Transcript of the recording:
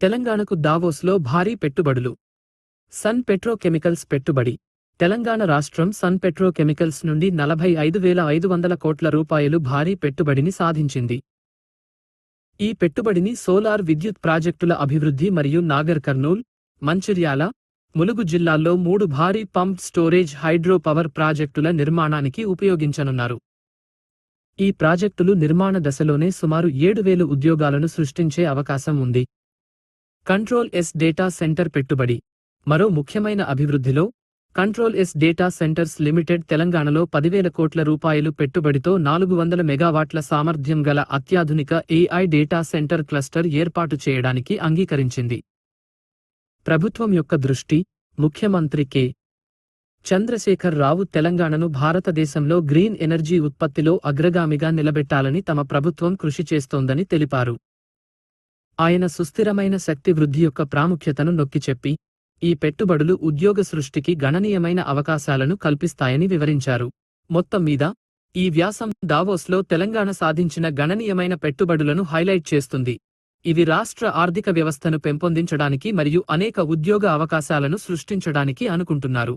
తెలంగాణకు దావోస్లో భారీ పెట్టుబడులు. సన్ పెట్రోకెమికల్స్ పెట్టుబడి. తెలంగాణ రాష్ట్రం సన్ పెట్రోకెమికల్స్ నుండి నలభై ఐదు వేల ఐదు వందల కోట్ల రూపాయలు భారీ పెట్టుబడిని సాధించింది. ఈ పెట్టుబడిని సోలార్ విద్యుత్ ప్రాజెక్టుల అభివృద్ధి మరియు నాగర్ కర్నూల్ మంచిర్యాల ములుగు జిల్లాల్లో మూడు భారీ పంప్ స్టోరేజ్ హైడ్రో పవర్ ప్రాజెక్టుల నిర్మాణానికి ఉపయోగించనున్నారు. ఈ ప్రాజెక్టులు నిర్మాణ దశలోనే సుమారు ఏడు వేలు ఉద్యోగాలను సృష్టించే అవకాశం ఉంది. కంట్రోల్ ఎస్ డేటా సెంటర్ పెట్టుబడి. మరో ముఖ్యమైన అభివృద్ధిలో control S data centers limited తెలంగాణలో పదివేల కోట్ల రూపాయలు పెట్టుబడితో నాలుగు వందల మెగావాట్ల సామర్థ్యం గల అత్యాధునిక ఏఐ డేటా సెంటర్ క్లస్టర్ ఏర్పాటు చేయడానికి అంగీకరించింది. ప్రభుత్వం యొక్క దృష్టి ముఖ్యమంత్రి కె. చంద్రశేఖర్ రావు తెలంగాణను భారతదేశంలో గ్రీన్ ఎనర్జీ ఉత్పత్తిలో అగ్రగామిగా నిలబెట్టాలని తమ ప్రభుత్వం కృషి చేస్తోందని తెలిపారు. ఆయన సుస్థిరమైన శక్తి వృద్ధి యొక్క ప్రాముఖ్యతను నొక్కిచెప్పి ఈ పెట్టుబడులు ఉద్యోగ సృష్టికి గణనీయమైన అవకాశాలను కల్పిస్తాయని వివరించారు. మొత్తం మీద ఈ వ్యాసం దావోస్లో తెలంగాణ సాధించిన గణనీయమైన పెట్టుబడులను హైలైట్ చేస్తుంది. ఇవి రాష్ట్ర ఆర్థిక వ్యవస్థను పెంపొందించడానికి మరియు అనేక ఉద్యోగ అవకాశాలను సృష్టించడానికి అనుకుంటున్నారు.